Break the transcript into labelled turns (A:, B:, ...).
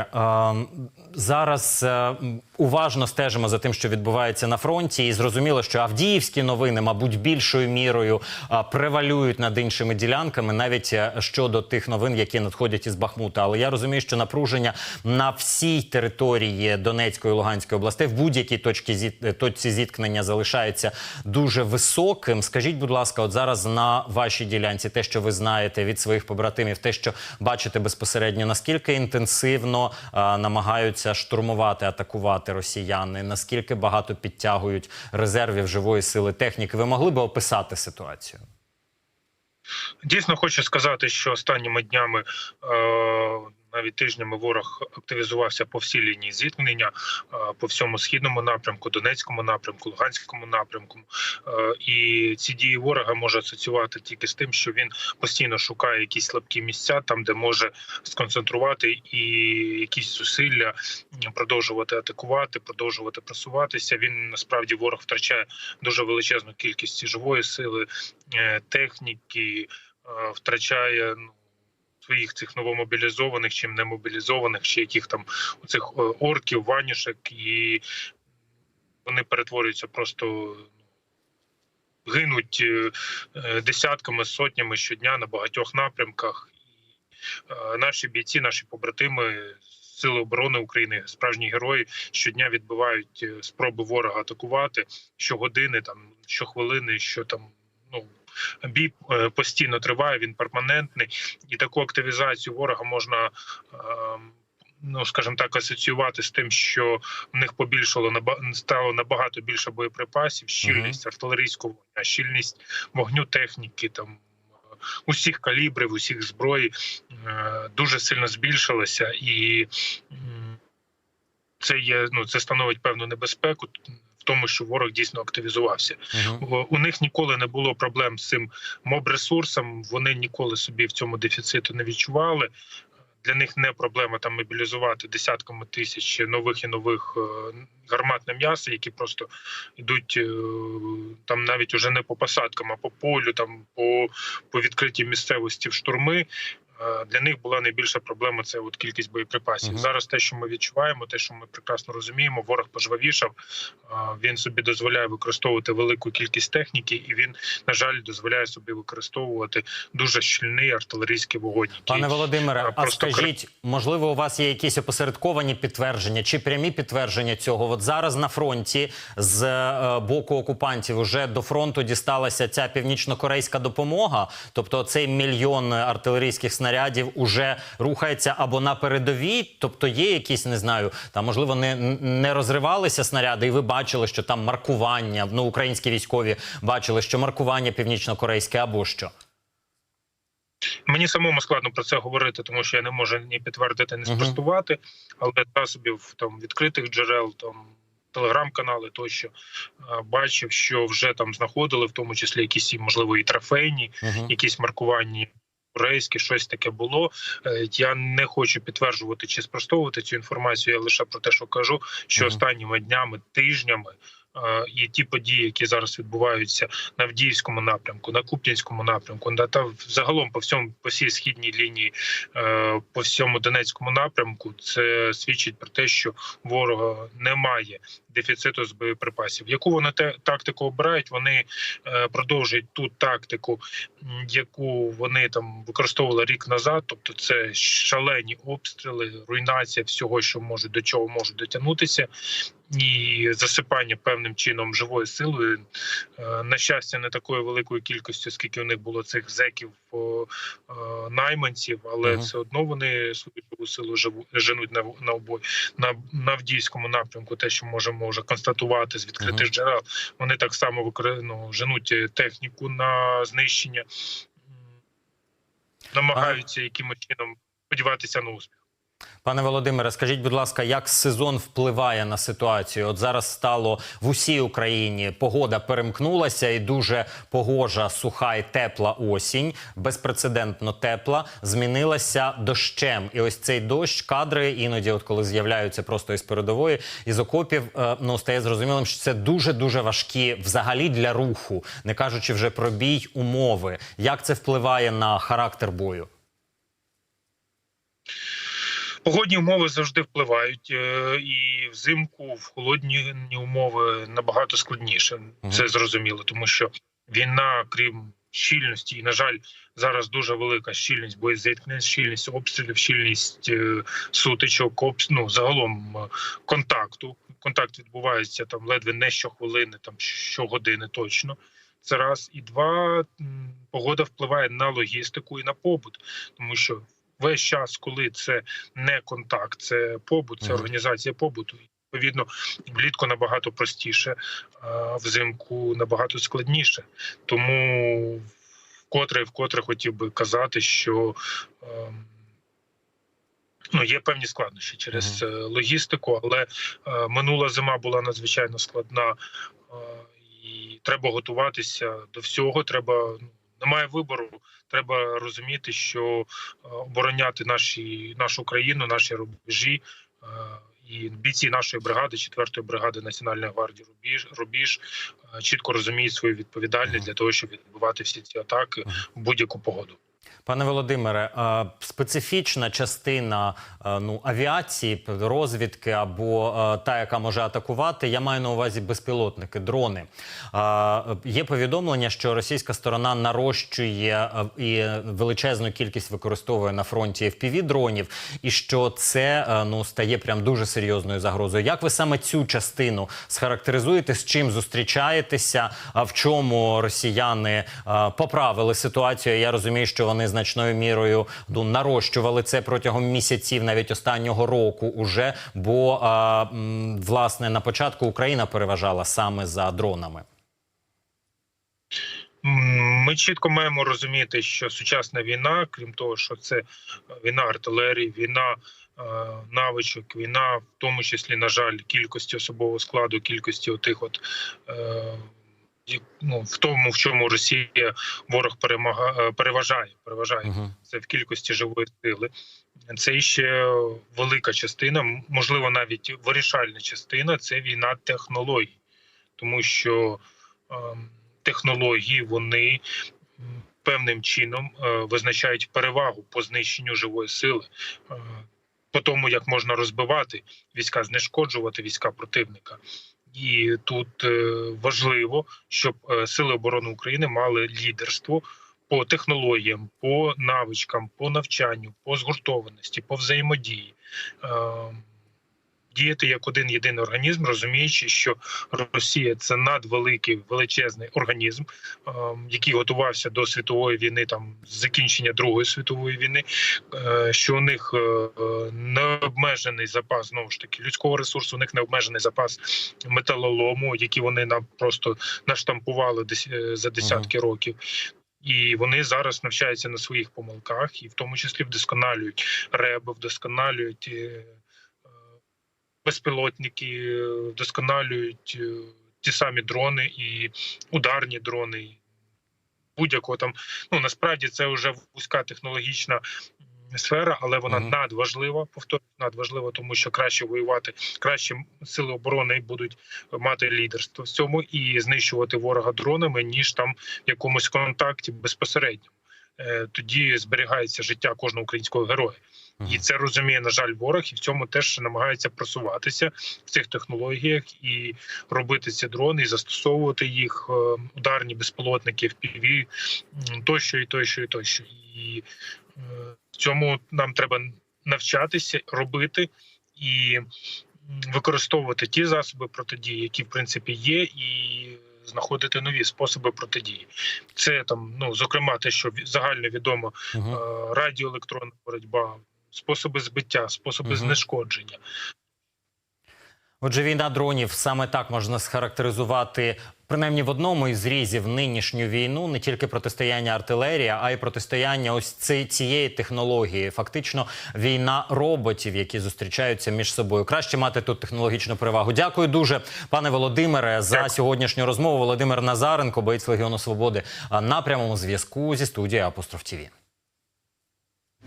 A: Е, Зараз е, уважно стежимо за тим, що відбувається на фронті, і зрозуміло, що авдіївські новини, мабуть, більшою мірою е, превалюють над іншими ділянками, навіть щодо тих новин, які надходять із Бахмута. Але я розумію, що напруження на всій території Донецької і Луганської областей в будь-якій точці точці зіткнення залишається дуже високим. Скажіть, будь ласка, от зараз на вашій ділянці, те, що ви знаєте від своїх побратимів, те, що бачите безпосередньо, наскільки інтенсивно е, намагаються штурмувати, атакувати росіяни, наскільки багато підтягують резервів живої сили техніки? Ви могли би описати ситуацію?
B: Дійсно, хочу сказати, що останніми днями, е, навіть тижнями, ворог активізувався по всій лінії зіткнення, по всьому східному напрямку, Донецькому напрямку, Луганському напрямку. І ці дії ворога може асоціювати тільки з тим, що він постійно шукає якісь слабкі місця, там де може сконцентрувати і якісь зусилля продовжувати атакувати, продовжувати просуватися. Він насправді ворог втрачає дуже величезну кількість живої сили, е, техніки, втрачає ну. Своїх цих новомобілізованих, чим не мобілізованих, чи яких там оцих е, орків, ванішек, і вони перетворюються просто ну, гинуть е, е, десятками, сотнями щодня на багатьох напрямках. І наші бійці, наші побратими. Сили оборони України, справжні герої щодня відбивають спроби ворога атакувати щогодини, там щохвилини, що там ну бій е, постійно триває, він перманентний, і таку активізацію ворога можна. е, Ну, скажімо так, асоціювати з тим, що в них побільшало стало набагато більше боєприпасів, щільність артилерійського вогня, щільність вогню техніки, там е, усіх калібрів, усіх зброї е, дуже сильно збільшилася, і це є ну це становить певну небезпеку тому, що ворог дійсно активізувався.
A: Угу.
B: У них ніколи не було проблем з цим моб-ресурсом. Вони ніколи собі в цьому дефіциту не відчували. Для них не проблема там мобілізувати десятками тисяч нових і нових е, гармат на м'ясо, які просто йдуть е, там навіть уже не по посадкам, а по полю, там по, по відкритій місцевості в штурми. Для них була найбільша проблема це от кількість боєприпасів.
A: Мгм.
B: Зараз те, що ми відчуваємо, те, що ми прекрасно розуміємо, ворог пожвавішав. Він собі дозволяє використовувати велику кількість техніки, і він, на жаль, дозволяє собі використовувати дуже щільний артилерійський вогонь. який-
A: Пане Володимире,
B: а,
A: скажіть, можливо, у вас є якісь опосередковані підтвердження чи прямі підтвердження цього? От зараз на фронті з е, боку окупантів уже до фронту дісталася ця північно-корейська допомога. Тобто цей мільйон артилерійських снарядів уже рухається або на передовій, тобто є якісь, не знаю, там можливо не, не розривалися снаряди, і ви бачили, що там маркування, ну українські військові бачили, що маркування північно-корейське або що.
B: Мені самому складно про це говорити, тому що я не можу ні підтвердити, ні спростувати, але засобів там відкритих джерел, там телеграм-канали тощо е, бачив, що вже там знаходили, в тому числі якісь можливо і трофейні, якісь маркуванні. Корейське щось таке було. Е, Я не хочу підтверджувати чи спростовувати цю інформацію. Я лише про те, що кажу, що останніми днями, тижнями і ті події, які зараз відбуваються на Авдіївському напрямку, на Куп'янському напрямку, на та загалом по всьому по всій східній лінії, е, по всьому Донецькому напрямку, це свідчить про те, що ворога немає дефіциту з боєприпасів. Яку вони те тактику обирають? Вони е, продовжують ту тактику, яку вони там використовували рік назад. Тобто, це шалені обстріли, руйнація всього, що можуть до чого можуть дотягнутися, і засипання певним чином живою силою. Е, На щастя, не такою великою кількістю, скільки у них було цих зеків е, найманців, але
A: Мгм.
B: все одно вони свою силу живу женуть на на обой на, на Авдіївському напрямку. Те, що можемо вже констатувати з відкритих
A: Мгм.
B: джерел, вони так само викри... ну, женуть е, техніку на знищення, намагаються якимось чином сподіватися на успіх.
A: Пане Володимире, скажіть, будь ласка, як сезон впливає на ситуацію? От зараз стало в усій Україні погода перемкнулася, і дуже погожа, суха і тепла осінь, безпрецедентно тепла, змінилася дощем. І ось цей дощ, кадри іноді, от коли з'являються просто із передової, із окопів, е, ну стає зрозумілим, що це дуже дуже важкі взагалі для руху, не кажучи вже про бій умови. Як це впливає на характер бою?
B: Погодні умови завжди впливають, е, і взимку в холодні умови набагато складніше. Це зрозуміло, тому що війна, крім щільності, і на жаль, зараз дуже велика щільність боєзіткнень, щільність обстрілів, щільність е, сутичок, ну, загалом е, контакту. Контакт відбувається там ледве не щохвилини, там щогодини точно. Це раз і два погода впливає на логістику і на побут, тому що весь час, коли це не контакт, це побут, це організація побуту. Відповідно, влітку набагато простіше, а взимку набагато складніше. Тому вкотре і вкотре хотів би казати, що ем, ну, є певні складнощі через е, логістику, але е, минула зима була надзвичайно складна, е, і треба готуватися до всього. Треба ну, немає вибору. Треба розуміти, що е, обороняти наші нашу країну, наші рубежі. е, І бійці нашої бригади, 4-ї бригади Національної гвардії Рубіж, Рубіж е, чітко розуміють свою відповідальність для того, щоб відбувати всі ці атаки в будь-яку погоду.
A: Пане Володимире, специфічна частина ну, авіації, розвідки або та, яка може атакувати, я маю на увазі безпілотники, дрони. Є повідомлення, що російська сторона нарощує і величезну кількість використовує на фронті fpv дронів, і що це ну стає прям дуже серйозною загрозою. Як ви саме цю частину схарактеризуєте? З чим зустрічаєтеся? В чому росіяни поправили ситуацію? Я розумію, що вони значною мірою ну, нарощували це протягом місяців, навіть останнього року, уже бо м, власне на початку Україна переважала саме за дронами.
B: Ми чітко маємо розуміти, що сучасна війна, крім того, що це війна артилерії, війна е, навичок, війна, в тому числі, на жаль, кількості особового складу, кількості отих, от е, ну, в тому, в чому Росія ворог перемага, е, переважає, переважає
A: Угу.
B: це в кількості живої сили. Це ще велика частина, можливо, навіть вирішальна частина це війна технологій, тому що ем, технології вони певним чином е, визначають перевагу по знищенню живої сили, е, по тому, як можна розбивати війська, знешкоджувати війська противника. І тут е, важливо, щоб е, сили оборони України мали лідерство по технологіям, по навичкам, по навчанню, по згуртованості, по взаємодії. Діяти як один єдиний організм, розуміючи, що Росія це надвеликий величезний організм, е, який готувався до світової війни, там закінчення Другої світової війни, е, що у них е, е, необмежений запас знову ж таки людського ресурсу, у них необмежений запас металолому, який вони нам просто наштампували за десятки років. І вони зараз навчаються на своїх помилках, і в тому числі вдосконалюють реби, вдосконалюють безпілотники, е, вдосконалюють е, ті самі дрони і ударні дрони. Будь-якого там ну насправді це вже вузька технологічна сфера, але вона
A: Мгм.
B: надважлива. Повторюю, надважлива, тому що краще воювати, краще сили оборони будуть мати лідерство в цьому і знищувати ворога дронами, ніж там в якомусь контакті безпосередньо. Е, Тоді зберігається життя кожного українського героя, і це розуміє на жаль ворог, і в цьому теж намагається просуватися в цих технологіях і робити ці дрони, і застосовувати їх е, ударні безпілотники FPV, м, тощо і тощо, і тощо. І е, в цьому нам треба навчатися робити і використовувати ті засоби протидії, які в принципі є, і знаходити нові способи протидії. Це там, ну зокрема, те, що загально відомо,
A: Угу.
B: е, радіоелектронна боротьба, способи збиття, способи
A: Мгм.
B: знешкодження.
A: Отже, війна дронів саме так можна схарактеризувати принаймні в одному із зрізів нинішню війну, не тільки протистояння артилерія, а й протистояння ось ці- цієї технології. Фактично, війна роботів, які зустрічаються між собою. Краще мати тут технологічну перевагу. Дякую дуже, пане Володимире, за
B: Дякую.
A: сьогоднішню розмову. Володимир Назаренко, боєць Легіону Свободи, на прямому зв'язку зі студією Апостроф ТІВІ.